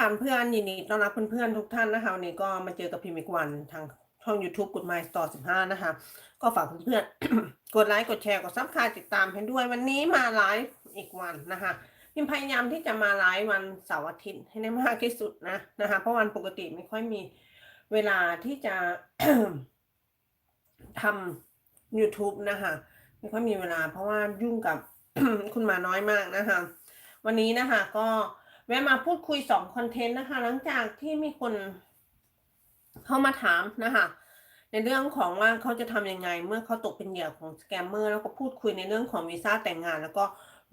ตามเพื่อนยินดีต้อนรับเพื่อนๆทุกท่านนะคะวันนี้ก็มาเจอกับพิมพ์อีกวันทางช่อง YouTube กด My Store 15 นะคะ ก็ฝากเพื่อนๆกดไลค์กดแชร์กดซับสไครต์ติดตามให้ด้วยวันนี้มาไลฟ์อีกวันนะคะพิมพยายามที่จะมาไลฟ์วันเสาร์อาทิตย์ให้ได้มากที่สุดนะนะคะ เพราะวันปกติไม่ค่อยมีเวลาที่จะทำ YouTube นะคะไม่ค่อยมีเวลาเพราะว่ายุ่งกับคุณหมาน้อยมากนะคะ วันนี้นะคะก็ แวะมาพูดคุยสองคอนเทนต์นะคะ หลังจากที่มีคนเข้ามาถามนะคะในเรื่องของว่าเขาจะทำยังไง เมื่อเขาตกเป็นเหยื่อของสแกมเมอร์แล้วก็พูดคุยในเรื่องของวีซ่าแต่งงาน แล้วก็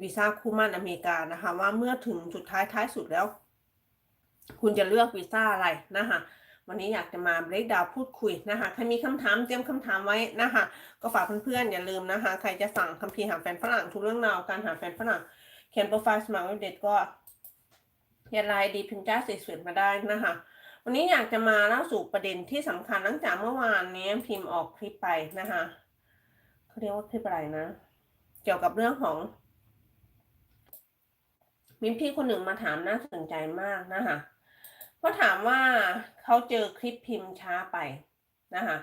วีซ่าคู่มั่นอเมริกานะคะ ว่าเมื่อถึงสุดท้ายท้ายสุดแล้ว คุณจะเลือกวีซ่าอะไรนะคะวันนี้อยากจะมาเบรกดาวพูดคุยนะคะใครมีคำถามเตรียมคำถามไว้นะคะก็ฝากเพื่อนๆอย่าลืมนะคะ ใครจะสั่งคัมภีร์หาแฟนฝรั่งทุกเรื่องราวการหาแฟนฝรั่งเขียนโปรไฟล์สมัครเด็ดก็ เขียไลน์ดีพิมพ์จ้าสวยมาได้นะคะ วันนี้อยากจะมาเล่าสู่ประเด็นที่สำคัญหลังจากเมื่อวานนี้พิมพ์ออกคลิปไปนะคะเขาเรียกว่าคลิปอะไรนะ เกี่ยวกับเรื่องของ มีพี่คนหนึ่งมาถามน่าสนใจมากนะคะเพราถามว่าเขาเจอคลิปพิมพ์ช้าไปนะคะ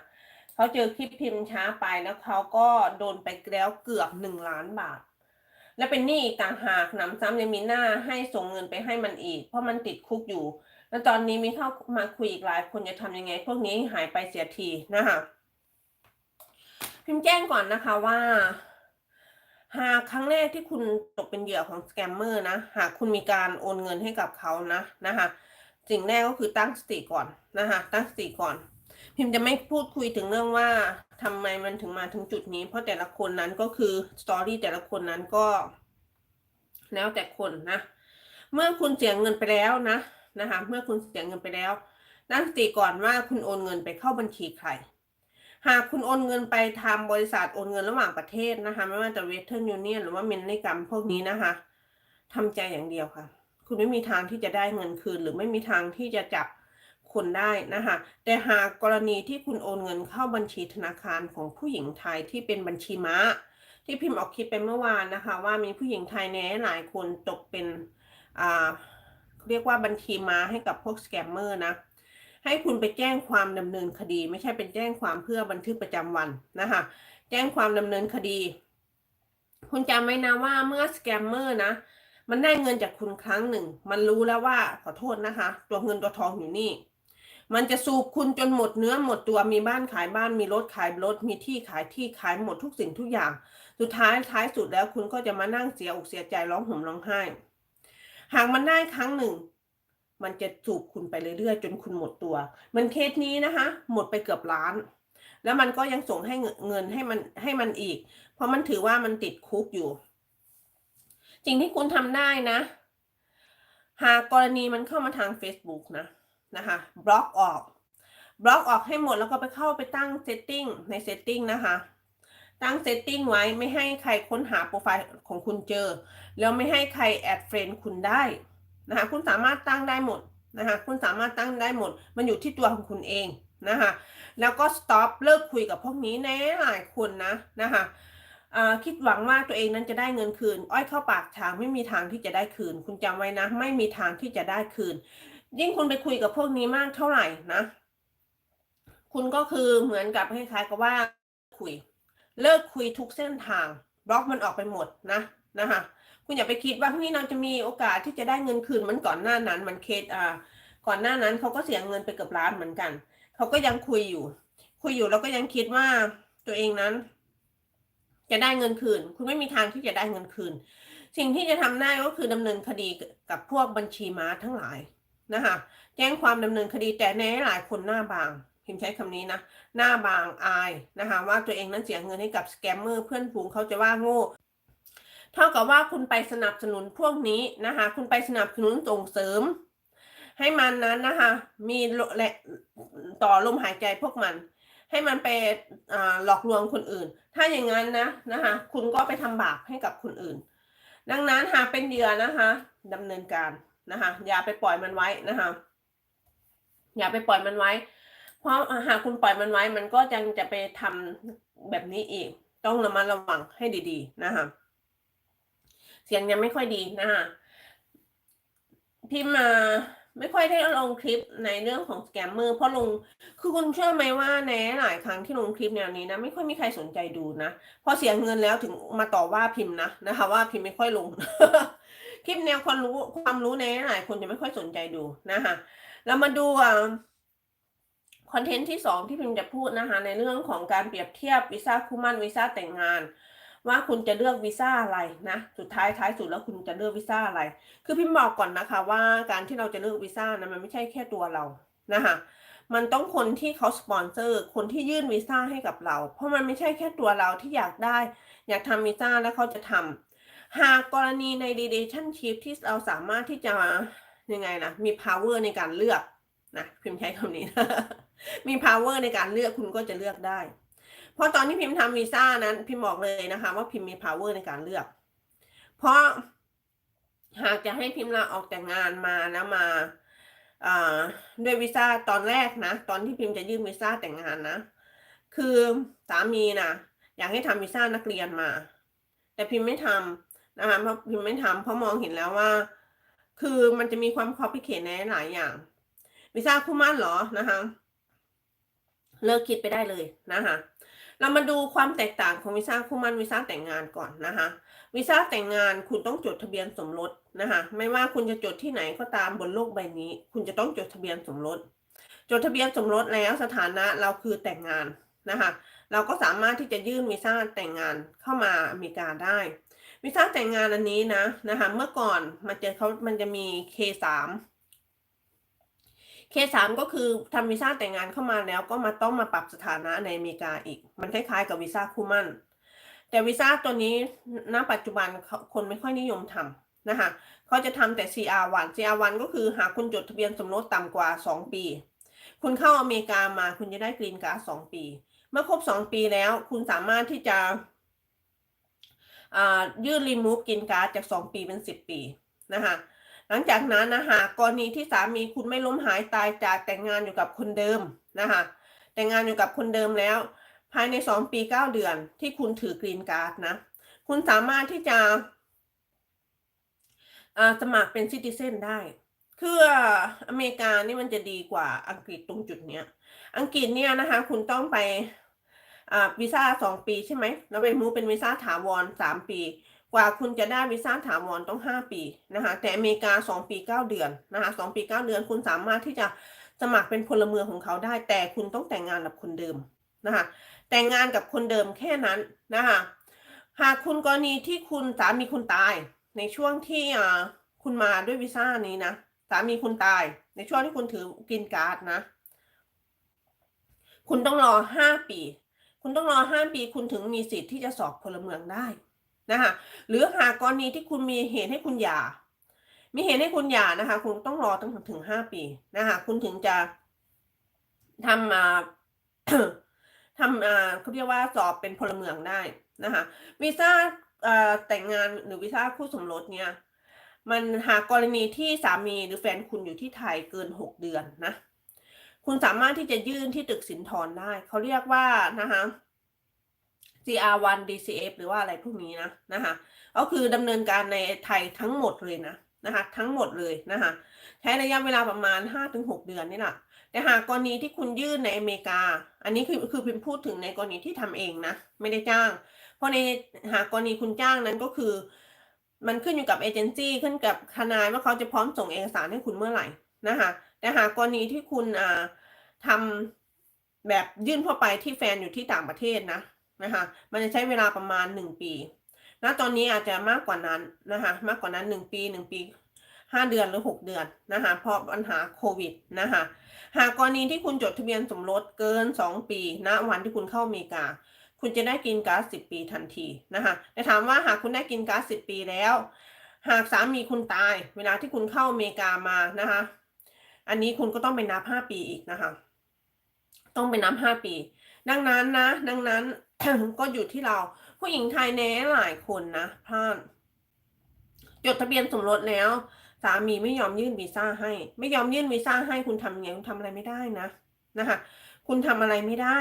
เขาเจอคลิปพิมพ์ช้าไปแล้วเขาก็โดนไปแล้วเกือบหนึ่งล้านบาท และเป็นหนี้ต่างหากหนำซ้ำยังมีหน้าให้ส่งเงินไปให้มันอีก เพราะมันติดคุกอยู่ แล้วตอนนี้มีเข้ามาคุยอีกหลายคนจะทำยังไง พวกนี้หายไปเสียทีนะคะพิมพ์แจ้งก่อนนะคะว่า หากครั้งแรกที่คุณตกเป็นเหยื่อของสแกมเมอร์นะ หากคุณมีการโอนเงินให้กับเขานะนะคะสิ่งแรกก็คือตั้งสติก่อนนะคะตั้งสติก่อน พิมจะไม่พูดคุยถึงเรื่องว่าทำไมมันถึงมาถึงจุดนี้ เพราะแต่ละคนนั้นก็คือสตอรี่แต่ละคนนั้นก็ แล้วแต่คนนะเมื่อคุณเสียเงินไปแล้วนะนะคะ เมื่อคุณเสียเงินไปแล้วตั้งสติก่อนว่าคุณโอนเงินไปเข้าบัญชีใคร หากคุณโอนเงินไปทำบริษัทโอนเงินระหว่างประเทศนะคะ ไม่ว่าจะเวสเทิร์นยูเนียนหรือว่าเมนนิกรรมพวกนี้นะคะทำใจอย่างเดียวค่ะ คุณไม่มีทางที่จะได้เงินคืน หรือไม่มีทางที่จะจับ คุณได้นะคะแต่หากกรณีที่คุณโอนเงินเข้าบัญชีธนาคารของผู้หญิงไทยที่เป็นบัญชีม้า ที่พิมพ์ออกคลิปไปเมื่อวานนะคะ ว่ามีผู้หญิงไทยแน่หลายคนตกเป็นอ่าเรียกว่าบัญชีม้าให้กับพวกสแกมเมอร์นะให้คุณไปแจ้งความดำเนินคดี ไม่ใช่เป็นแจ้งความเพื่อบันทึกประจำวันนะคะแจ้งความดำเนินคดี คุณจำไว้นะว่าเมื่อสแกมเมอร์นะมันได้เงินจากคุณครั้งหนึ่ง มันรู้แล้วว่าขอโทษนะคะ ตัวเงินตัวทองอยู่นี่ มันจะสูบคุณจนหมดเนื้อหมดตัวมีบ้านขายบ้านมีรถขายรถมีที่ขายที่ขายหมดทุกสิ่งทุกอย่าง สุดท้ายท้ายสุดแล้วคุณก็จะมานั่งเสียอกเสียใจร้องห่มร้องไห้ หากมันได้ครั้งหนึ่ง มันจะสูบคุณไปเรื่อยๆ จนคุณหมดตัวเหมันเคสนี้นะคะ หมดไปเกือบล้าน แล้วมันก็ยังส่งให้เงินให้มันให้มันอีก เพราะมันถือว่ามันติดคุกอยู่สิ่งที่คุณทำได้นะ หากกรณีมันเข้ามาทาง Facebook นะ นะคะบล็อกออกบล็อกออกให้หมดแล้วก็ไปเข้าไปตั้งเซตติ้งในเซตติ้งนะคะตั้งเซตติ้งไว้ไม่ให้ใครค้นหาโปรไฟล์ของคุณเจอ แล้วไม่ให้ใครแอดเฟรนด์คุณได้นะคะคุณสามารถตั้งได้หมดนะคะคุณสามารถตั้งได้หมด มันอยู่ที่ตัวของคุณเองนะคะแล้วก็ stop เลิกคุยกับพวกนี้แน่หลายคนนะนะคะคิดหวังว่าตัวเองนั้นจะได้เงินคืน อ้อยเข้าปากทางไม่มีทางที่จะได้คืน คุณจำไว้นะ ไม่มีทางที่จะได้คืน ยิ่งคุณไปคุยกับพวกนี้มากเท่าไหร่นะ คุณก็คือเหมือนกับคล้ายๆกับว่าคุย เลิกคุยทุกเส้นทาง บล็อกมันออกไปหมดนะนะคะคุณอย่าไปคิดว่าพรุ่งนี้เราจะมีโอกาสที่จะได้เงินคืนเหมือนก่อนหน้านั้น มันเคสอ่าก่อนหน้านั้นเขาก็เสียเงินไปเกือบล้านเหมือนกันเขาก็ยังคุยอยู่ คุยอยู่แล้วก็ยังคิดว่าตัวเองนั้น จะได้เงินคืน คุณไม่มีทางที่จะได้เงินคืน สิ่งที่จะทำได้ก็คือดำเนินคดีกับพวกบัญชีม้าทั้งหลาย นะคะแจ้งความดำเนินคดีแต่ในหลายคนหน้าบางพิมใช้คำนี้นะ หน้าบางอายนะคะว่าตัวเองนั้นเสียเงินให้กับสแกมเมอร์เพื่อนฝูงเขาจะว่าโง่เท่ากับว่าคุณไปสนับสนุนพวกนี้นะคะคุณไปสนับสนุนส่งเสริม ให้มันนั้นนะคะมีและต่อลมหายใจพวกมัน ให้มันไปหลอกลวงคนอื่น ถ้าอย่างนั้นนะนะคะคุณก็ไปทำบาปให้กับคนอื่น ดังนั้นหากเป็นเหยื่อนะคะดำเนินการ นะคะอย่าไปปล่อยมันไว้นะคะอย่าไปปล่อยมันไว้ เพราะหากคุณปล่อยมันไว้ มันก็ยังจะไปทำแบบนี้อีก ต้องระมัดระวังให้ดีๆนะคะเสียงยังไม่ค่อยดีนะคะพิมมาไม่ค่อยได้ลงคลิปในเรื่องของสแกมเมอร์เพราะลงคือคุณเชื่อไหมว่าในหลายครั้งที่ลงคลิปแนวนี้นะไม่ค่อยมีใครสนใจดูนะพอเสียเงินแล้วถึงมาต่อว่าพิมพ์นะนะคะ ว่าพิมพ์ไม่ค่อยลง คลิปแนวความรู้ความรู้ในหลายคนจะไม่ค่อยสนใจดูนะคะเรามาดูคอนเทนต์ที่สองที่พิมจะพูดนะคะในเรื่องของการเปรียบเทียบวีซ่าคู่มั่นวีซ่าแต่งงาน ว่าคุณจะเลือกวีซ่าอะไรนะสุดท้ายท้ายสุดแล้วคุณจะเลือกวีซ่าอะไร คือพิมบอกก่อนนะคะ ว่าการที่เราจะเลือกวีซ่านะมันไม่ใช่แค่ตัวเรานะคะมันต้องคนที่เขาสปอนเซอร์คนที่ยื่นวีซ่าให้กับเรา เพราะมันไม่ใช่แค่ตัวเราที่อยากได้ อยากทำวีซ่าแล้วเขาจะทำ หากกรณีใน relationship ที่เราสามารถที่จะยังไงนะมี power ในการเลือกนะพิมพ์ใช้คำนี้มี power ในการเลือกคุณก็จะเลือกได้ เพราะตอนที่พิมพ์ทำวีซ่านั้น พิมพ์บอกเลยนะคะ ว่าพิมพ์มี power ในการเลือก เพราะหากจะให้พิมพ์ลาออกจากงานมาแล้วมาด้วยวีซ่าตอนแรกนะ ตอนที่พิมพ์จะยื่นวีซ่าแต่งงานนะ คือสามีนะอยากให้ทำวีซ่านักเรียนมา แต่พิมพ์ไม่ทำ นะคะเพราะพิมไม่ทำเพราะมองเห็นแล้วว่า คือมันจะมีความคอพิเคทในหลายอย่างวีซ่าคู่มั่นเหรอนะคะเลิกคิดไปได้เลยนะคะเรามาดูความแตกต่างของวีซ่าคู่มั่นวีซ่าแต่งงานก่อนนะคะวีซ่าแต่งงานคุณต้องจดทะเบียนสมรสนะคะไม่ว่าคุณจะจดที่ไหนก็ตามบนโลกใบนี้ คุณจะต้องจดทะเบียนสมรสจดทะเบียนสมรสแล้วสถานะเราคือแต่งงานนะคะเราก็สามารถที่จะยื่นวีซ่าแต่งงานเข้ามาอเมริกาได้ วีซ่าแต่งงานอันนี้นะนะคะเมื่อก่อนมันจะเขามันจะมี K3 K3 ก็คือทำวีซ่าแต่งงานเข้ามาแล้วก็มาต้องมาปรับสถานะในอเมริกาอีก มันคล้ายๆกับวีซ่าคู่มั่น แต่วีซ่าตัวนี้ณปัจจุบันคนไม่ค่อยนิยมทำนะคะเขาจะทำแต่ CR1 CR1 ก็คือหากคุณจดทะเบียนสมรสต่ำกว่า 2 ปี คุณเข้าอเมริกามาคุณจะได้กรีนการ์ด2ปี เมื่อครบ 2 ปีแล้วคุณสามารถที่จะ ยื่นรีมูฟกรีนการ์ดจาก 2 ปีเป็น 10 ปีนะคะหลังจากนั้นนะคะกรณีที่สามีคุณไม่ล้มหายตายจากแต่งงานอยู่กับคนเดิมนะคะแต่งงานอยู่กับคนเดิมแล้ว ภายในสองปีเก้าเดือนที่คุณถือกรีนการ์ดนะคุณสามารถที่จะสมัครเป็นซิติเซนได้ คืออเมริกานี่มันจะดีกว่าอังกฤษตรงจุดเนี้ย อังกฤษเนี่ยนะคะ คุณต้องไป วีซ่าสองปีใช่ไหมแล้วไปมูเป็นวีซ่าถาวรสามปี กว่าคุณจะได้วีซ่าถาวรต้อง5ปีนะคะแต่อเมริกา2ปี9เดือนนะคะ2ปี9เดือนคุณสามารถที่จะสมัครเป็นพลเมืองของเขาได้ แต่คุณต้องแต่งงานกับคนเดิมนะคะแต่งงานกับคนเดิมแค่นั้นนะคะหากคุณกรณีที่คุณสามีคุณตายในช่วงที่คุณมาด้วยวีซ่านี้นะสามีคุณตาย ในช่วงที่คุณถือกินการ์ดนะ คุณต้องรอ5ปี คุณต้องรอ5ปีคุณถึงมีสิทธิ์ที่จะสอบพลเมืองได้นะคะหรือหากกรณีที่คุณมีเหตุให้คุณหย่า มีเหตุให้คุณหย่านะคะ คุณต้องรอตั้งถึงห้าปีนะคะคุณถึงจะทำมาทำอ่าเขาเรียกว่าสอบเป็นพลเมืองได้นะคะวีซ่าแต่งงานหรือวีซ่าคู่สมรสเนี่ย มันหากกรณีที่สามีหรือแฟนคุณอยู่ที่ไทยเกินหกเดือนนะ คุณสามารถที่จะยื่นที่ตึกสินทรได้ เขาเรียกว่านะคะ CR1 DCF หรือว่าอะไรพวกนี้นะนะคะก็คือดำเนินการในไทยทั้งหมดเลยนะนะคะทั้งหมดเลยนะคะใช้ระยะเวลาประมาณ 5-6 เดือนนี่แหละแต่หากกรณีที่คุณยื่นในอเมริกา อันนี้คือคือพิมพูดถึงในกรณีที่ทำเองนะไม่ได้จ้าง เพราะในหากกรณีคุณจ้างนั้นก็คือ มันขึ้นอยู่กับเอเจนซี่ขึ้นกับทนายว่าเขาจะพร้อมส่งเอกสารให้คุณเมื่อไหร่นะคะแต่หากกรณีที่คุณอ่า ทำแบบยื่นเข้าไปที่แฟนอยู่ที่ต่างประเทศนะนะคะมันจะใช้เวลาประมาณ1ปีณตอนนี้อาจจะมากกว่านั้นนะคะมากกว่านั้น1ปี1ปี5เดือนหรือ6เดือนนะคะเพราะปัญหาโควิดนะคะหากกรณีที่คุณจดทะเบียนสมรสเกิน2ปีณวันที่คุณเข้าอเมริกา คุณจะได้กินก๊าซ10ปีทันทีนะคะแต่ถามว่าหากคุณได้กินก๊าซ10ปีแล้ว หากสามีคุณตาย เวลาที่คุณเข้าอเมริกามานะคะอันนี้คุณก็ต้องไปนับ5ปีอีกนะคะ ต้องไปนับ5ปี ดังนั้นนะ ดังนั้นก็อยู่ที่เรา ผู้หญิงไทยแน่หลายคนนะพลาดจดทะเบียนสมรสแล้ว สามีไม่ยอมยื่นวีซ่าให้ ไม่ยอมยื่นวีซ่าให้คุณทำยังไงคุณทำอะไรไม่ได้นะนะคะคุณทำอะไรไม่ได้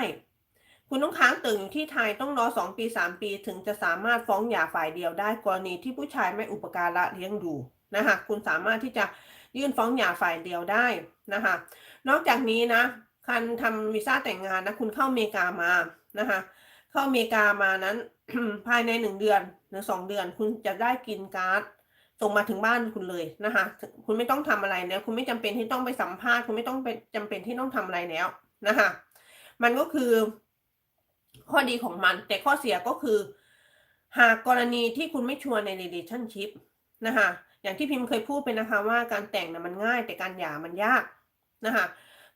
คุณต้องค้างตึงอยู่ที่ไทยต้องรอสองปีสามปี ถึงจะสามารถฟ้องหย่าฝ่ายเดียวได้กรณีที่ผู้ชายไม่อุปการะเลี้ยงดูนะคะคุณสามารถที่จะยื่นฟ้องหย่าฝ่ายเดียวได้นะคะนอกจากนี้นะ การทำวีซ่าแต่งงานนะคุณเข้าอเมริกามานะคะเข้าอเมริกามานั้น ภายในหนึ่งเดือนหรือสองเดือน คุณจะได้กินการ์ดส่งมาถึงบ้านคุณเลยนะคะคุณไม่ต้องทำอะไรแล้วคุณไม่จำเป็นที่ต้องไปสัมภาษณ์คุณไม่ต้องเป็นจำเป็นที่ต้องทำอะไรแล้วนะคะมันก็คือ ข้อดีของมัน แต่ข้อเสียก็คือ หากกรณีที่คุณไม่ชัวร์ใน relationship นะคะอย่างที่พิมพ์เคยพูดไปนะคะว่าการแต่งนะมันง่ายแต่การหย่ามันยากนะคะ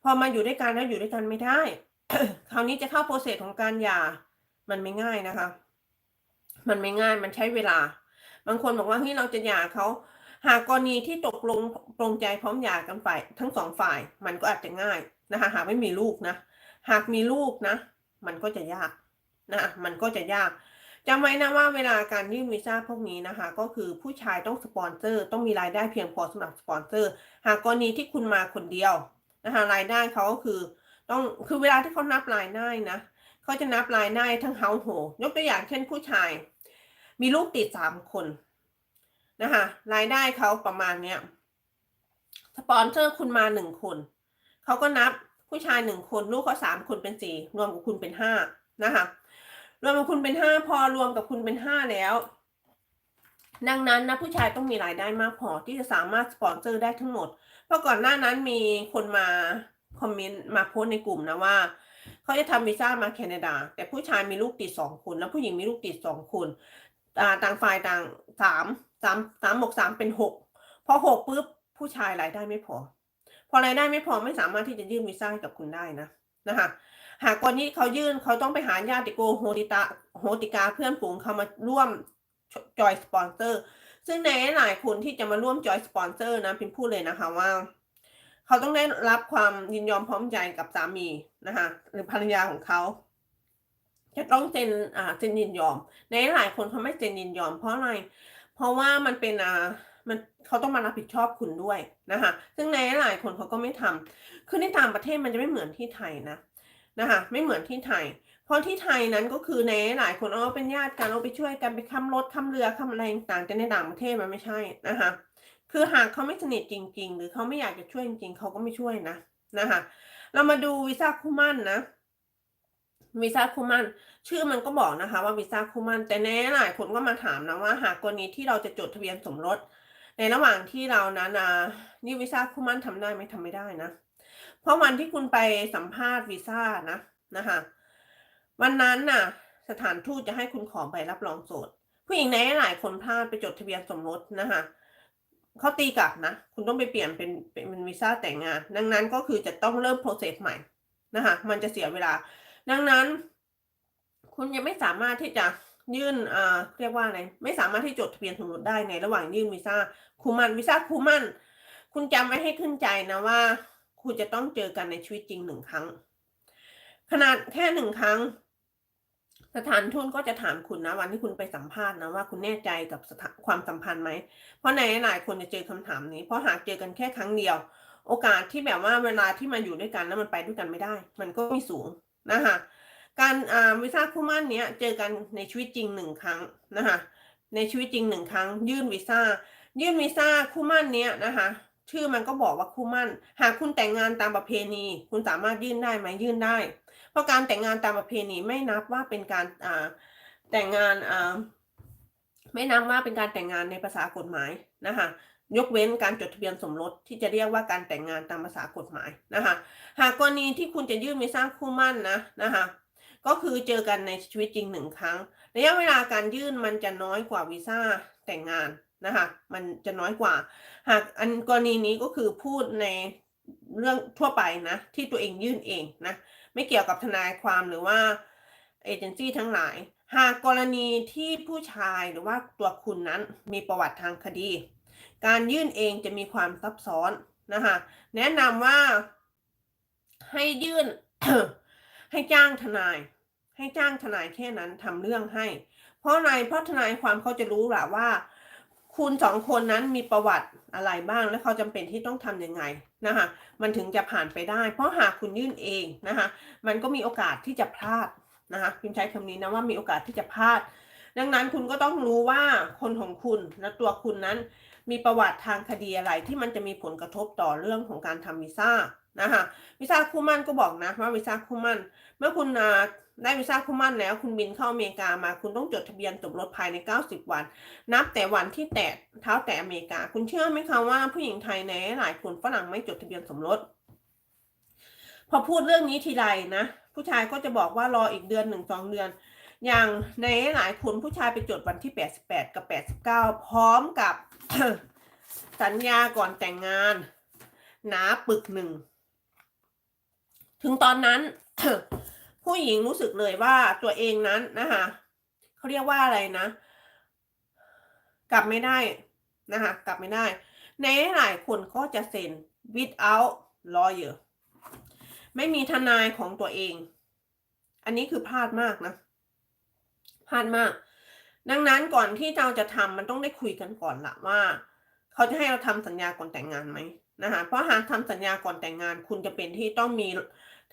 อมาอยู่ด้วยกันแล้วอยู่ด้วยกันไม่ได้ คราวนี้จะเข้าโปรเซสของการหย่า มันไม่ง่ายนะคะ มันไม่ง่าย มันใช้เวลา บางคนบอกว่าเฮ้ยเราจะหย่าเขา หากกรณีที่ตกลงปรงใจพร้อมหย่ากันฝ่ายทั้งสองฝ่าย มันก็อาจจะง่ายนะคะ หากไม่มีลูกนะ หากมีลูกนะ มันก็จะยากนะ มันก็จะยากจำไว้นะว่าเวลาการยื่นวีซ่าพวกนี้นะคะ ก็คือผู้ชายต้องสปอนเซอร์ ต้องมีรายได้เพียงพอสำหรับสปอนเซอร์ หากกรณีที่คุณมาคนเดียว นะคะรายได้เขาก็คือ ต้องคือเวลาที่เขานับรายได้นะเขาจะนับรายได้ทั้งเฮาโหยกตัวอย่างเช่นผู้ชาย มีลูกติดสามคนนะคะรายได้เขาประมาณเนี้ยสปอนเซอร์คุณมาหนึ่งคนเขาก็นับผู้ชายหนึ่งคน ลูกเขาสามคนเป็นสี่รวมกับคุณเป็นห้านะคะรวมกับคุณเป็นห้าพอรวมกับคุณเป็นห้าแล้ว ดังนั้นนะผู้ชายต้องมีรายได้มากพอที่จะสามารถสปอนเซอร์ได้ทั้งหมด เพราะก่อนหน้านั้นมีคนมาคอมเมนต์มาโพสในกลุ่มนะว่าเขาจะทำวีซ่ามาแคนาดา แต่ผู้ชายมีลูกติดสองคน แล้วผู้หญิงมีลูกติดสองคนต่างฝ่ายต่างสามสามสามบวกสามเป็นหกพอหกปุ๊บผู้ชายรายได้ไม่พอ พอรายได้ไม่พอไม่สามารถที่จะยื่นวีซ่าให้กับคุณได้นะนะคะหากคนที่เขายื่นเขาต้องไปหาญาติโกโฮติตาโฮติกาเพื่อนฝูงเขามาร่วม จอยสปอนเซอร์ซึ่งในหลายคนที่จะมาร่วมจอยสปอนเซอร์นะพิมพูดเลยนะคะว่า เขาต้องได้รับความยินยอมพร้อมใจกับสามีนะคะหรือภรรยาของเขาจะต้องเซ็นอ่าเซ็นยินยอม ในหลายคนเขาไม่เซ็นยินยอมเพราะอะไร เพราะว่ามันเป็นอ่ามันเขาต้องมารับผิดชอบคุณด้วยนะคะซึ่งในหลายคนเขาก็ไม่ทำคือในต่างประเทศมันจะไม่เหมือนที่ไทยนะนะคะไม่เหมือนที่ไทย เพราะที่ไทยนั้นก็คือในหลายคนเอาเป็นญาติกันเอาไปช่วยกันไปค้ำรถค้ำเรือค้ำอะไรต่างแต่ในต่างประเทศมันไม่ใช่นะคะคือหากเขาไม่สนิทจริง ๆ หรือเขาไม่อยากจะช่วยจริงๆเขาก็ไม่ช่วยนะนะคะเรามาดูวีซ่าคู่มั่นนะวีซ่าคู่มั่นชื่อมันก็บอกนะคะ ว่าวีซ่าคู่มั่นแต่ในหลายคนก็มาถามนะว่าหากกรณีที่เราจะจดทะเบียนสมรส ในระหว่างที่เรานั้นนะนี่วีซ่าคู่มั่นทำได้ไหมทำไม่ได้นะ เพราะวันที่คุณไปสัมภาษณ์วีซ่านะนะคะ วันนั้นน่ะ สถานทูตจะให้คุณขอใบรับรองโสด ผู้หญิงในหลายคนพลาดไปจดทะเบียนสมรสนะคะเขาตีกลับนะ คุณต้องไปเปลี่ยนเป็นเป็นวีซ่าแต่งงาน ดังนั้นก็คือจะต้องเริ่มโปรเซสใหม่นะคะมันจะเสียเวลา ดังนั้น คุณยังไม่สามารถที่จะยื่นอ่าเรียกว่าอะไรไม่สามารถที่จดทะเบียนสมรสได้ในระหว่างยื่นวีซ่าคูมันวีซ่าคูมันคุณจำไว้ให้ขึ้นใจนะว่า คุณจะต้องเจอกันในชีวิตจริงหนึ่งครั้ง ขนาดแค่หนึ่งครั้ง สถานทูตก็จะถามคุณนะวันที่คุณไปสัมภาษณ์นะว่าคุณแน่ใจกับความสัมพันธ์ไหม เพราะในหลายคนจะเจอคำถามนี้ เพราะหากเจอกันแค่ครั้งเดียว โอกาสที่แบบว่าเวลาที่มาอยู่ด้วยกันแล้วมันไปด้วยกันไม่ได้ มันก็มีสูงนะคะการวีซ่าคู่มั่นเนี้ยเจอกันในชีวิตจริงหนึ่งครั้งนะคะในชีวิตจริงหนึ่งครั้ง ยื่นวีซ่ายื่นวีซ่าคู่มั่นเนี้ยนะคะชื่อมันก็บอกว่าคู่มั่น หากคุณแต่งงานตามประเพณี คุณสามารถยื่นได้ไหมยื่นได้ ราะการแต่งงานตามประเพณีไม่นับว่าเป็นการอ่าแต่งงานอ่าไม่นับว่าเป็นการแต่งงานในภาษากฎหมายนะคะยกเว้นการจดทะเบียนสมรสที่จะเรียกว่าการแต่งงานตามภาษากฎหมายนะคะหากกรณีที่คุณจะยื่นวีซ่าคู่มั่นนะนะคะก็คือเจอกันในชีวิตจริงหนึ่งครั้งระยะเวลาการยื่นมันจะน้อยกว่าวีซ่าแต่งงานนะคะมันจะน้อยกว่า หากอันกรณีนี้ก็คือพูดในเรื่องทั่วไปนะที่ตัวเองยื่นเองนะ ไม่เกี่ยวกับทนายความหรือว่าเอเจนซี่ทั้งหลาย หากกรณีที่ผู้ชายหรือว่าตัวคุณนั้นมีประวัติทางคดี การยื่นเองจะมีความซับซ้อนนะคะแนะนำว่าให้ยื่น ให้จ้างทนาย ให้จ้างทนายแค่นั้นทำเรื่องให้ เพราะอะไรเพราะทนายความเขาจะรู้แหละว่า คุณสองคนนั้นมีประวัติอะไรบ้างและเขาจำเป็นที่ต้องทำยังไงนะคะมันถึงจะผ่านไปได้ เพราะหากคุณยื่นเองนะคะมันก็มีโอกาสที่จะพลาดนะคะพิมใช้คำนี้นะว่ามีโอกาสที่จะพลาด ดังนั้นคุณก็ต้องรู้ว่าคนของคุณและตัวคุณนั้นมีประวัติทางคดีอะไรที่มันจะมีผลกระทบต่อเรื่องของการทำวีซ่า นะคะวีซ่าคู่มั่นก็บอกนะว่าวีซ่าคู่มั่น เมื่อคุณได้วีซ่าคู่มั่นแล้ว คุณบินเข้าอเมริกามา คุณต้องจดทะเบียนสมรสภายใน 90 วัน นับแต่วันที่แตะเท้าแตะอเมริกา คุณเชื่อไหมคะว่าผู้หญิงไทยในหลายคนฝรั่งไม่จดทะเบียนสมรส พอพูดเรื่องนี้ทีไรนะผู้ชายก็จะบอกว่ารออีกเดือนหนึ่งสองเดือน อย่างในหลายคนผู้ชายไปจดวันที่ 88 กับ 89 พร้อมกับสัญญาก่อนแต่งงานหนาปึกหนึ่ง ถึงตอนนั้น ผู้หญิงรู้สึกเลยว่าตัวเองนั้นนะคะเขาเรียกว่าอะไรนะ กลับไม่ได้นะคะกลับไม่ได้ ในหลายคนก็จะเซ็น without lawyer ไม่มีทนายของตัวเอง อันนี้คือพลาดมากนะพลาดมาก ดังนั้นก่อนที่เราจะทำมันต้องได้คุยกันก่อนละว่า เขาจะให้เราทำสัญญาก่อนแต่งงานไหม นะคะเพราะหากทำสัญญาก่อนแต่งงาน คุณจะเป็นที่ต้องมี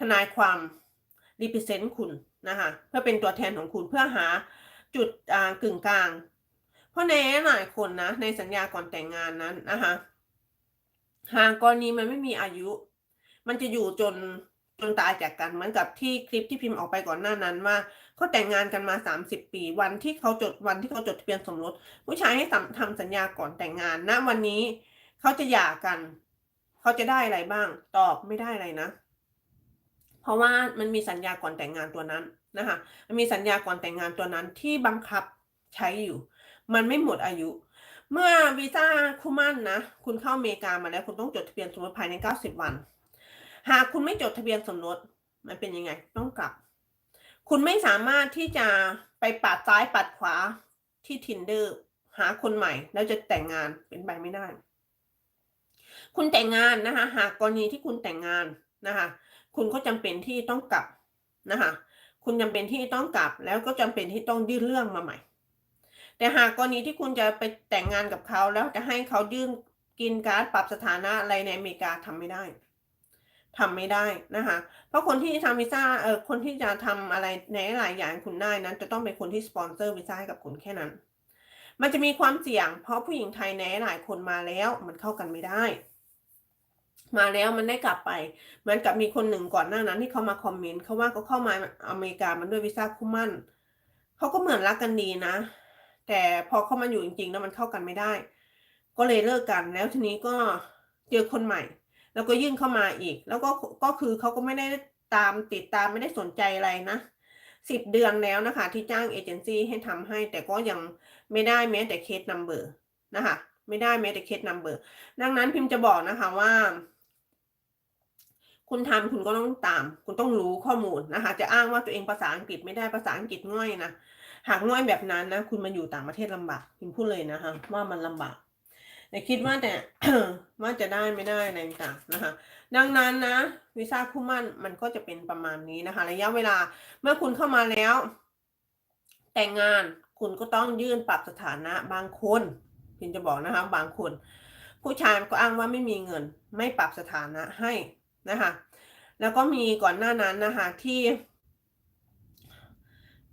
ทนายความ represent คุณนะคะเพื่อเป็นตัวแทนของคุณเพื่อหาจุดอ่ากึ่งกลาง เพราะในหลายคนนะในสัญญาก่อนแต่งงานนั้นนะคะหากกรณีมันไม่มีอายุ มันจะอยู่จนจนตายจากกันเหมือนกับที่คลิปที่พิมพ์ออกไปก่อนหน้านั้นว่าเขาแต่งงานกันมาสามสิบปี วันที่เขาจดวันที่เขาจดทะเบียนสมรสผู้ชายให้ทำทำสัญญาก่อนแต่งงานณวันนี้เขาจะหย่ากัน เขาจะได้อะไรบ้าง ตอบไม่ได้อะไรนะ เพราะว่ามันมีสัญญาก่อนแต่งงานตัวนั้นนะคะมันมีสัญญาก่อนแต่งงานตัวนั้นที่บังคับใช้อยู่ มันไม่หมดอายุ เมื่อวีซ่าคู่มั่นนะ คุณเข้าอเมริกามาแล้วคุณต้องจดทะเบียนสมรสภายใน 90 วัน หากคุณไม่จดทะเบียนสมรสมันเป็นยังไง ต้องกลับ คุณไม่สามารถที่จะไปปัดซ้ายปัดขวาที่ tinder หาคนใหม่แล้วจะแต่งงานเป็นไปไม่ได้ คุณแต่งงานนะคะ หากกรณีที่คุณแต่งงานนะคะ คุณก็จำเป็นที่ต้องกลับนะคะ คุณจำเป็นที่ต้องกลับ แล้วก็จำเป็นที่ต้องยื่นเรื่องมาใหม่ แต่หากกรณีที่คุณจะไปแต่งงานกับเขาแล้วจะให้เขายื่นกินการ์ดปรับสถานะอะไรในอเมริกาทำไม่ได้ทำไม่ได้นะคะ เพราะคนที่ทำวีซ่าเออคนที่จะทำอะไรในหลายอย่างคุณได้นั้น จะต้องเป็นคนที่สปอนเซอร์วีซ่าให้กับคุณแค่นั้น มันจะมีความเสี่ยง เพราะผู้หญิงไทยในหลายคนมาแล้วมันเข้ากันไม่ได้ มาแล้วมันได้กลับไปเหมือนกับมีคนหนึ่งก่อนหน้านั้นที่เขามาคอมเมนต์เขาว่าเขาเข้ามาอเมริกามันด้วยวีซ่าคู่มั่นเขาก็เหมือนรักกันดีนะ แต่พอเข้ามาอยู่จริงๆแล้วมันเข้ากันไม่ได้ ก็เลยเลิกกันแล้วทีนี้ก็เจอคนใหม่ แล้วก็ยื่นเข้ามาอีก แล้วก็ก็คือเขาก็ไม่ได้ตามติดตามไม่ได้สนใจอะไรนะสิบเดือนแล้วนะคะ ที่จ้างเอเจนซี่ให้ทำให้ แต่ก็ยังไม่ได้แม้แต่เคสนัมเบอร์นะคะ ไม่ได้แม้แต่เคสนัมเบอร์ดังนั้นพิมพ์จะบอกนะคะว่า คุณทำคุณก็ต้องตาม คุณต้องรู้ข้อมูลนะคะ จะอ้างว่าตัวเองภาษาอังกฤษไม่ได้ภาษาอังกฤษง่อยนะหากง่อยแบบนั้นนะคุณมาอยู่ต่างประเทศลำบากพิมพูดเลยนะคะ ว่ามันลำบากแต่คิดว่าแต่ว่าจะได้ไม่ได้อะไรต่างนะคะ ดังนั้นนะวีซ่าคู่มั่นมันก็จะเป็นประมาณนี้นะคะ ระยะเวลาเมื่อคุณเข้ามาแล้ว แต่งงานคุณก็ต้องยื่นปรับสถานะบางคนพิมจะบอกนะคะ บางคน ผู้ชายก็อ้างว่าไม่มีเงิน ไม่ปรับสถานะให้ นะคะแล้วก็มีก่อนหน้านั้นนะคะที่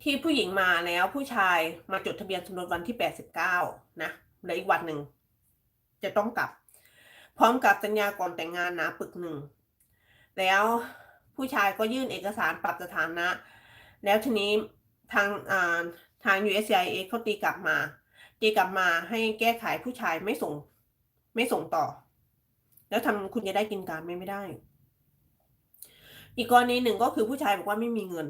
ที่ผู้หญิงมาแล้วผู้ชายมาจดทะเบียนสมรสวันที่แปดสิบเก้านะเหลืออีกวันหนึ่งจะต้องกลับ พร้อมกับสัญญาก่อนแต่งงานนะปึกหนึ่งแล้วผู้ชายก็ยื่นเอกสารปรับสถานะ แล้วทีนี้ทางอ่าทาง USCIS เขาตีกลับมา ตีกลับมาให้แก้ไขผู้ชายไม่ส่ง ไม่ส่งต่อ แล้วทำคุณจะได้กินการไม่ไม่ได้ อีกกรณีหนึ่งก็คือผู้ชายบอกว่าไม่มีเงิน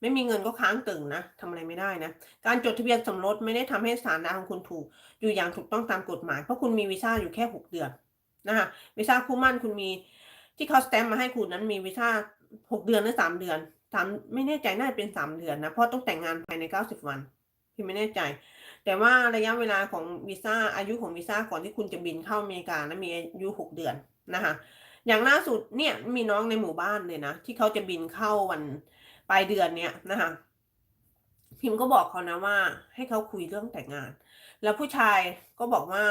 ไม่มีเงินก็ค้างตึงนะทำอะไรไม่ได้นะ การจดทะเบียนสมรสไม่ได้ทำให้สถานะของคุณถูก อยู่อย่างถูกต้องตามกฎหมาย เพราะคุณมีวีซ่าอยู่แค่หกเดือนนะคะวีซ่าคู่มั่นคุณมีที่เขาสแตม์มาให้คุณนั้นมีวีซ่าหกเดือนหรือสามเดือนสามไม่แน่ใจน่าจะเป็นสามเดือนนะเพราะต้องแต่งงานภายในเก้าสิบวันพี่ไม่แน่ใจ แต่ว่าระยะเวลาของวีซ่าอายุของวีซ่าก่อนที่คุณจะบินเข้าอเมริกานะมีอายุหกเดือนนะคะ อย่างล่าสุดเนี่ยมีน้องในหมู่บ้านเลยนะ ที่เขาจะบินเข้าวันปลายเดือนเนี้ยนะคะพิมก็บอกเขานะว่า ให้เขาคุยเรื่องแต่งงาน แล้วผู้ชายก็บอกว่า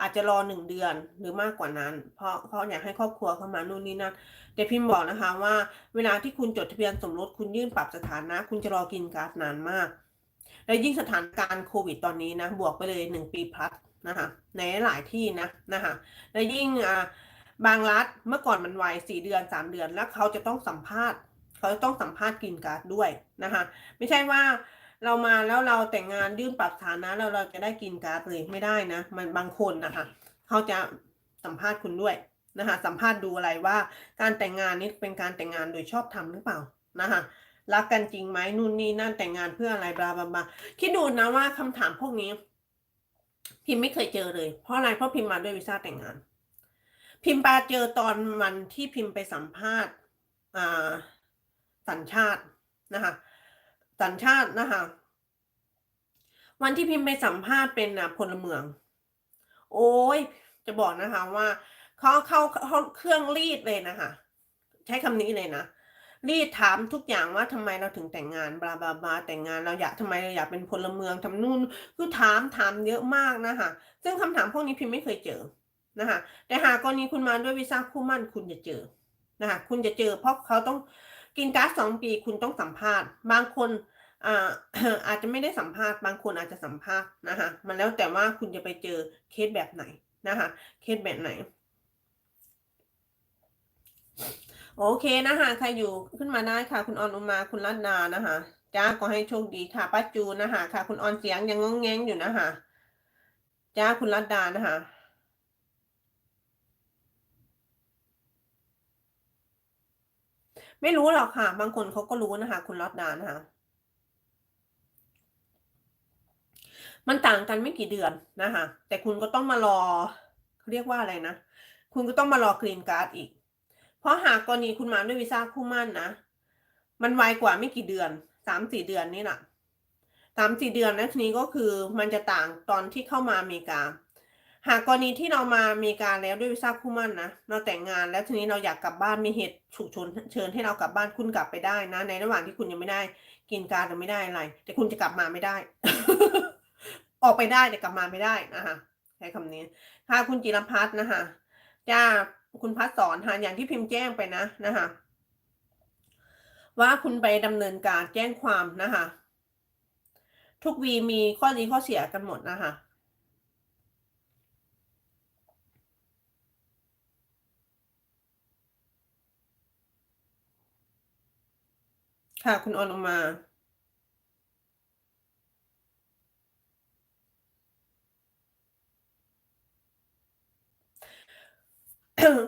อาจจะรอหนึ่งเดือนหรือมากกว่านั้น เพราะเขาอยากให้ครอบครัวเข้ามานู่นนี่นั่นแต่พิมพ์บอกนะคะว่า เวลาที่คุณจดทะเบียนสมรสคุณยื่นปรับสถานะ คุณจะรอกินการ์ดนานมาก และยิ่งสถานการณ์โควิดตอนนี้นะ บวกไปเลยหนึ่งปีพลัสนะคะในหลายที่นะนะคะและยิ่งอ่า บางรัฐเมื่อก่อนมันไวสี่เดือนสามเดือนแล้วเขาจะต้องสัมภาษณ์ เขาจะต้องสัมภาษณ์กรีนการ์ดด้วยนะคะไม่ใช่ว่าเรามาแล้วเราแต่งงานยื่นปรับฐานะแล้วเราจะได้กรีนการ์ดเลยไม่ได้นะ มันบางคนนะคะเขาจะสัมภาษณ์คุณด้วยนะคะสัมภาษณ์ดูอะไรว่า การแต่งงานนี้เป็นการแต่งงานโดยชอบธรรมหรือเปล่านะคะรักกันจริงไหมนู่นนี่นั่นแต่งงานเพื่ออะไรบลาบลาบลาคิดดูนะว่าคำถามพวกนี้ พิมพ์ไม่เคยเจอเลย เพราะอะไรเพราะพิมพ์มาด้วยวีซ่าแต่งงาน พิมพ์ปาเจอตอนวันที่พิมพ์ไปสัมภาษณ์สัญชาตินะคะสัญชาตินะคะวันที่พิมพ์ไปสัมภาษณ์เป็นอะพลเมือง โอ้ยจะบอกนะคะว่าเขาเข้าเขาเครื่องรีดเลยนะคะใช้คำนี้เลยนะรีดถามทุกอย่างว่าทำไมเราถึงแต่งงานบลาบลาบลาแต่งงานเราอยากทำไมเราอยากเป็นพลเมืองทำนู่นคือถามถามเยอะมากนะคะซึ่งคำถามพวกนี้พิมพ์ไม่เคยเจอ นะคะแต่หากกรณีคุณมาด้วยวีซ่าคู่มั่นคุณจะเจอนะคะคุณจะเจอ เพราะเขาต้องกินการ์ดสองปีคุณต้องสัมภาษณ์ บางคนอ่าอาจจะไม่ได้สัมภาษณ์บางคนอาจจะสัมภาษณ์นะคะมันแล้วแต่ว่าคุณจะไปเจอเคสแบบไหนนะคะเคสแบบไหน โอเคนะคะใครอยู่ขึ้นมาได้ค่ะ คุณออนอุมาคุณรัตนานะคะจ้าก็ให้โชคดีค่ะป้าจูนะคะค่ะ คุณออนเสียงยังงงแงงอยู่นะคะจ้าคุณรัตดานะคะ ไม่รู้หรอกค่ะ บางคนเขาก็รู้นะคะ คุณรัตดานะคะมันต่างกันไม่กี่เดือนนะคะแต่คุณก็ต้องมารอเขาเรียกว่าอะไรนะคุณก็ต้องมารอกรีนการ์ดอีก เพราะหากกรณีคุณมาด้วยวีซ่าคู่มั่นนะ มันไวกว่าไม่กี่เดือนสามสี่เดือนนี่แหละสามสี่เดือนนะทีนี้ก็คือมันจะต่างตอนที่เข้ามาอเมริกา หากกรณีที่เรามาอเมริกาแล้วด้วยวีซ่าคู่มั่นนะเราแต่งงานแล้วทีนี้เราอยากกลับบ้านมีเหตุฉุกเฉินเชิญให้เรากลับบ้านคุณกลับไปได้นะ ในระหว่างที่คุณยังไม่ได้ กินการหรือไม่ได้อะไร แต่คุณจะกลับมาไม่ได้ ออกไปได้แต่กลับมาไม่ได้นะคะใช้คำนี้ค่ะคุณจิรพัฒน์นะคะจ้าคุณพัฒสอนค่ะอย่างที่พิมพ์แจ้งไปนะนะคะว่าคุณไปดำเนินการแจ้งความนะคะทุกวีมีข้อดีข้อเสียกันหมดนะคะ ค่ะคุณออนอุมา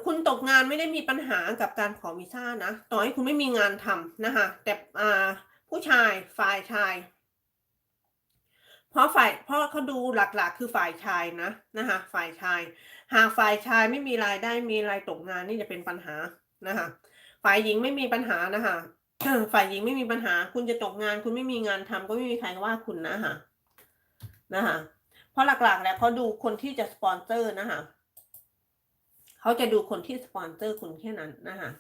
คุณตกงานไม่ได้มีปัญหากับการขอวีซ่านะ ต่อให้คุณไม่มีงานทำนะคะ แต่อ่าผู้ชายฝ่ายชาย เพราะฝ่ายเพราะเขาดูหลักๆ คือฝ่ายชายนะนะคะฝ่ายชาย หากฝ่ายชายไม่มีรายได้มีรายตกงานนี่จะเป็นปัญหานะคะฝ่ายหญิงไม่มีปัญหานะคะ ฝ่ายหญิงไม่มีปัญหา คุณจะตกงาน คุณไม่มีงานทำก็ไม่มีใครว่าคุณนะคะนะคะเพราะหลักๆแล้วเขาดูคนที่จะสปอนเซอร์นะคะเขาจะดูคนที่สปอนเซอร์คุณแค่นั้นนะคะ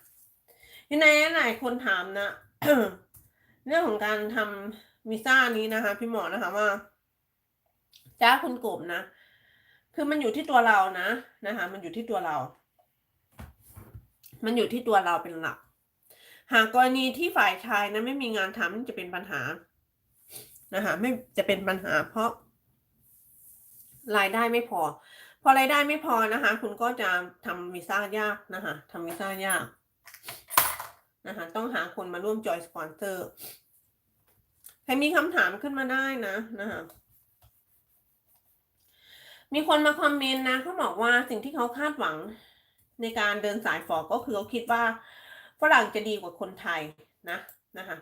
ที่ในหลายคนถามนะเรื่องของการทำวีซ่านี้นะคะ พี่หมอนะคะว่าจ้าคุณกบนะ คือมันอยู่ที่ตัวเรานะนะคะ มันอยู่ที่ตัวเรา มันอยู่ที่ตัวเราเป็นหลัก หากกรณีที่ฝ่ายชายนะไม่มีงานทำนี่จะเป็นปัญหานะคะไม่จะเป็นปัญหา เพราะรายได้ไม่พอ พอรายได้ไม่พอนะคะ คุณก็จะทำวีซ่ายากนะคะทำวีซ่ายากนะคะต้องหาคนมาร่วมจอยสปอนเซอร์ใครมีคำถามขึ้นมาได้นะนะคะมีคนมาคอมเมนต์นะเขาบอกว่าสิ่งที่เขาคาดหวังในการเดินสายฝอกก็คือเขาคิดว่า ฝรั่งจะดีกว่าคนไทยนะนะคะ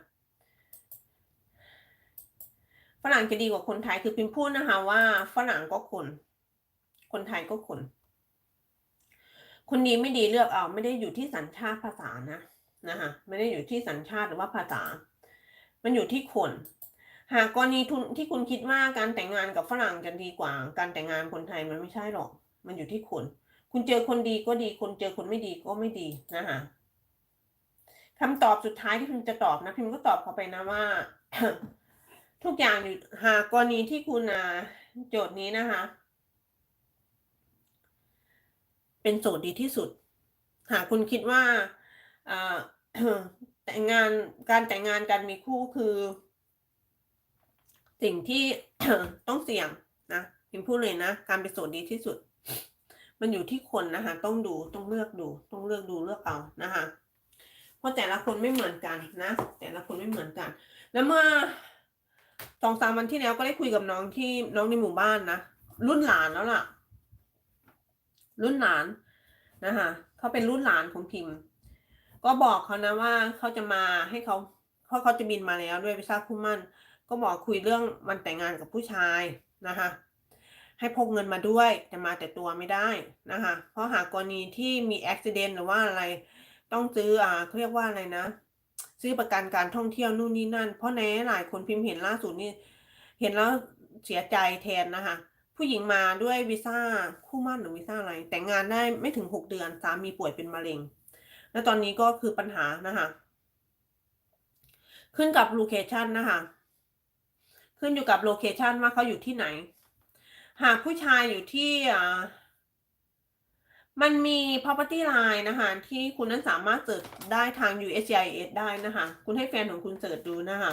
ฝรั่งจะดีกว่าคนไทยคือพิมพ์พูดนะคะว่าฝรั่งก็คน คนไทยก็คน คนดีไม่ดีเลือกเอาไม่ได้อยู่ที่สัญชาติภาษานะนะคะไม่ได้อยู่ที่สัญชาติหรือว่าภาษา มันอยู่ที่คน หากกรณีทุนที่คุณคิดว่าการแต่งงานกับฝรั่งจะดีกว่า การแต่งงานคนไทยมันไม่ใช่หรอก มันอยู่ที่คน คุณเจอคนดีก็ดี คนเจอคนไม่ดีก็ไม่ดีนะคะ คำตอบสุดท้ายที่พิมจะตอบนะพิมก็ตอบเขาไปนะว่า ทุกอย่างอยู่หากกรณีที่คุณอ่าโจทย์นี้นะคะ เป็นโจทย์ดีที่สุด หากคุณคิดว่าอ่าแต่งงานการแต่งงานการมีคู่คือ สิ่งที่ต้องเสี่ยงนะพิมพูดเลยนะ การเป็นโสดดีที่สุด มันอยู่ที่คนนะคะ ต้องดูต้องเลือกดู ต้องเลือกดูเลือกเอานะคะ เพราะแต่ละคนไม่เหมือนกันนะ แต่ละคนไม่เหมือนกัน แล้วเมื่อสองสามวันที่แล้วก็ได้คุยกับน้องที่น้องในหมู่บ้านนะรุ่นหลานแล้วล่ะ รุ่นหลานนะคะเขาเป็นรุ่นหลานของพิมพ์ ก็บอกเขานะว่าเขาจะมาให้เขาเพราะเขาจะบินมาแล้วด้วยวีซ่าคู่มั่น ก็บอกคุยเรื่องวันแต่งงานกับผู้ชายนะคะให้พกเงินมาด้วยแต่มาแต่ตัวไม่ได้นะคะเพราะหากกรณีที่มีอุบิเหตุหรือว่าอะไร ต้องซื้ออ่าเขาเรียกว่าอะไรนะ ซื้อประกันการท่องเที่ยวนู่นนี่นั่น เพราะในหลายคนพิมพ์เห็นล่าสุดนี่ เห็นแล้วเสียใจแทนนะคะ ผู้หญิงมาด้วยวีซ่าคู่มั่นหรือวีซ่าอะไร แต่งงานได้ไม่ถึงหกเดือนสามีป่วยเป็นมะเร็ง แล้วตอนนี้ก็คือปัญหานะคะขึ้นกับโลเคชันนะคะขึ้นอยู่กับโลเคชันว่าเขาอยู่ที่ไหน หากผู้ชายอยู่ที่อ่า มันมี property line นะคะ ที่คุณนั้นสามารถเสิร์ชได้ทาง USCIS ได้นะคะ คุณให้แฟนของคุณเสิร์ชดูนะคะ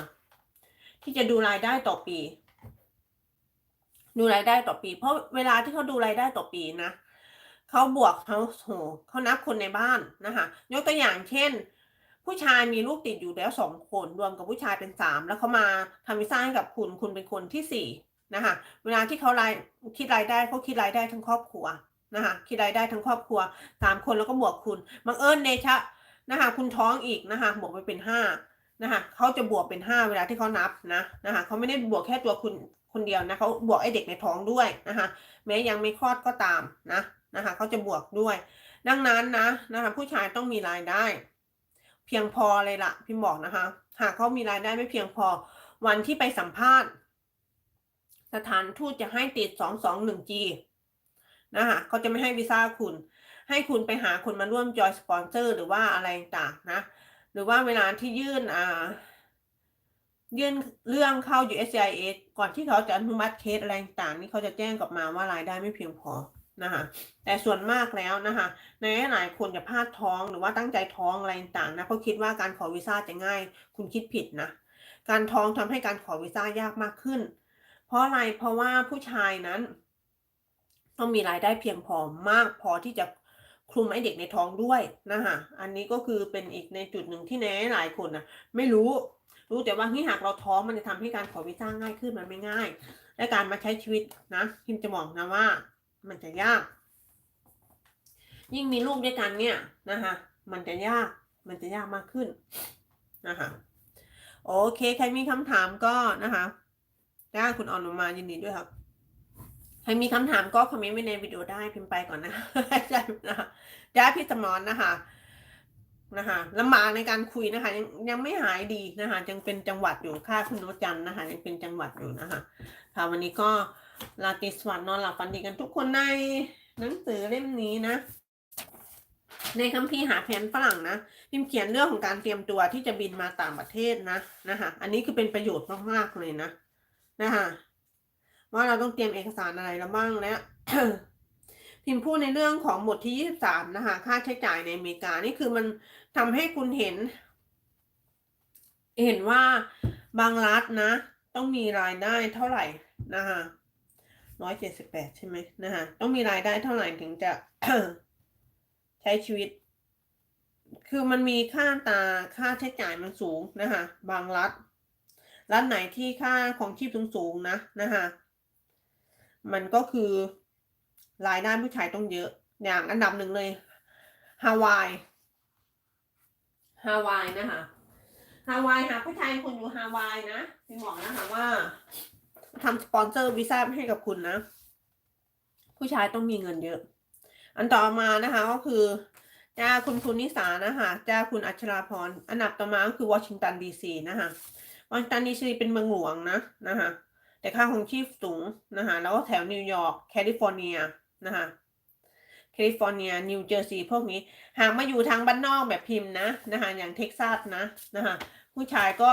ที่จะดูรายได้ต่อปี ดูรายได้ต่อปี เพราะเวลาที่เขาดูรายได้ต่อปีนะเขาบวกเขาโหเขานับคนในบ้านนะคะยกตัวอย่างเช่น ผู้ชายมีลูกติดอยู่แล้วสองคนรวมกับผู้ชายเป็นสามแล้วเขามาทำวีซ่าให้กับคุณคุณเป็นคนที่สี่นะคะเวลาที่เขารายคิดรายได้เขาคิดรายได้ทั้งครอบครัว นะคะคิดรายได้ทั้งครอบครัวสามคนแล้วก็บวกคุณบังเอิญเนชะนะคะคุณท้องอีกนะคะบวกไปเป็นห้านะคะเขาจะบวกเป็นห้าเวลาที่เขานับนะนะคะเขาไม่ได้บวกแค่ตัวคุณคนเดียวนะเขาบวกไอเด็กในท้องด้วยนะคะแม้ยังไม่คลอดก็ตามนะนะคะเขาจะบวกด้วย ดังนั้นนะนะคะผู้ชายต้องมีรายได้ เพียงพอเลยละพิมบอกนะคะหากเขามีรายได้ไม่เพียงพอวันที่ไปสัมภาษณ์ สถานทูตจะให้ติดสองสองห นะคะเขาจะไม่ให้วีซ่าคุณ ให้คุณไปหาคนมาร่วมจอยสปอนเซอร์หรือว่าอะไรต่างนะ หรือว่าเวลาที่ยื่นอ่ายื่นเรื่องเข้า USCIS ก่อนที่เขาจะอนุมัติเคสอะไรต่างนี่เขาจะแจ้งกลับมาว่ารายได้ไม่เพียงพอนะคะแต่ส่วนมากแล้วนะคะในหลายคนจะพลาดท้องหรือว่าตั้งใจท้องอะไรต่างนะเพราะคิดว่าการขอวีซ่าจะง่าย คุณคิดผิดนะการท้องทำให้การขอวีซ่ายากมากขึ้น เพราะอะไรเพราะว่าผู้ชายนั้น ต้องมีรายได้เพียงพอมากพอที่จะคลุมไอ้เด็กในท้องด้วยนะคะอันนี้ก็คือเป็นอีกในจุดหนึ่งที่แน่หลายคนนะไม่รู้รู้แต่ว่าที่หากเราท้องมันจะทำให้การขอวีซ่าง่ายขึ้นมันไม่ง่าย และการมาใช้ชีวิตนะพิมจะบอกนะว่า มันจะยาก ยิ่งมีลูกด้วยกันเนี่ยนะคะมันจะยากมันจะยากมากขึ้นนะคะโอเค ใครมีคำถามก็นะคะได้คุณออนมายินดีด้วยครับ ครมีคำถามก็คอมเมนต์ไว้ในวิดีโอได้พิมพ์ไปก่อนนะได้นะได้พี่สมอนนะคะนะคะลำบากในการคุยนะคะยังยังไม่หายดีนะคะยังเป็นจังหวัดอยู่ค่าคุณโนจันนะคะยังเป็นจังหวัดอยู่นะคะค่ะวันนี้ก็ลาตรีสวัสดนอนหลับฝันดีกันทุกคนในหนังสือเล่มนี้นะ ในคัมภีร์หาแผนฝรั่งนะพิมพ์เขียนเรื่องของการเตรียมตัวที่จะบินมาต่างประเทศนะนะคะอันนี้คือเป็นประโยชน์มากๆเลยนะนะคะ ว่าเราต้องเตรียมเอกสารอะไรแล้วบ้างและพิมพ์พูดในเรื่องของบทที่ยี่สิบสามนะคะ ค่าใช้จ่ายในอเมริกา นี่คือมันทำให้คุณเห็น เห็นว่าบางรัฐนะ ต้องมีรายได้เท่าไหร่นะคะร้อยเจ็ดสิบแปดใช่ไหมนะคะต้องมีรายได้เท่าไหร่ถึงจะใช้ชีวิต คือมันมีค่าตาค่าใช้จ่ายมันสูงนะคะบางรัฐ รัฐไหนที่ค่าของชีพสูงสูงนะนะคะ มันก็คือรายได้ผู้ชายต้องเยอะ อย่างอันดับหนึ่งเลยฮาวายฮาวายนะคะฮาวายหาผู้ชายคนอยู่ฮาวายนะพี่บอกนะคะว่าทำสปอนเซอร์วีซ่าให้กับคุณนะ ผู้ชายต้องมีเงินเยอะ อันต่อมานะคะก็คือจ้าคุณคุณนิสานะคะจ้าคุณอัชราพรอันดับต่อมาก็คือวอชิงตันดีซีนะคะวอชิงตันดีซีเป็นเมืองหลวงนะนะคะ แต่ค่าของชีพสูงนะคะแล้วก็แถวนิวยอร์กแคลิฟอร์เนียนะคะแคลิฟอร์เนียนิวเจอร์ซีย์พวกนี้ หากมาอยู่ทางบ้านนอกแบบพิมพ์นะนะคะอย่างเท็กซัสนะนะคะผู้ชายก็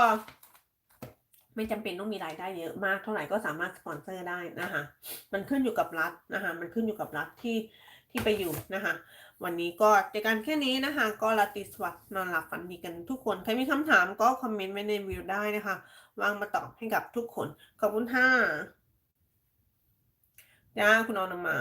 ไม่จำเป็นต้องมีรายได้เยอะมากเท่าไหร่ก็สามารถสปอนเซอร์ได้นะคะมันขึ้นอยู่กับรัฐนะคะมันขึ้นอยู่กับรัฐที่ที่ไปอยู่นะคะ วันนี้ก็เจอกันแค่นี้นะคะ ก็ลาติสวัสดนอนหลับฝันดีกันทุกคน ใครมีคำถามก็คอมเมนต์ไว้ในวิวได้นะคะ วางมาตอบให้กับทุกคน ขอบคุณค่ะจ้าคุณออนมา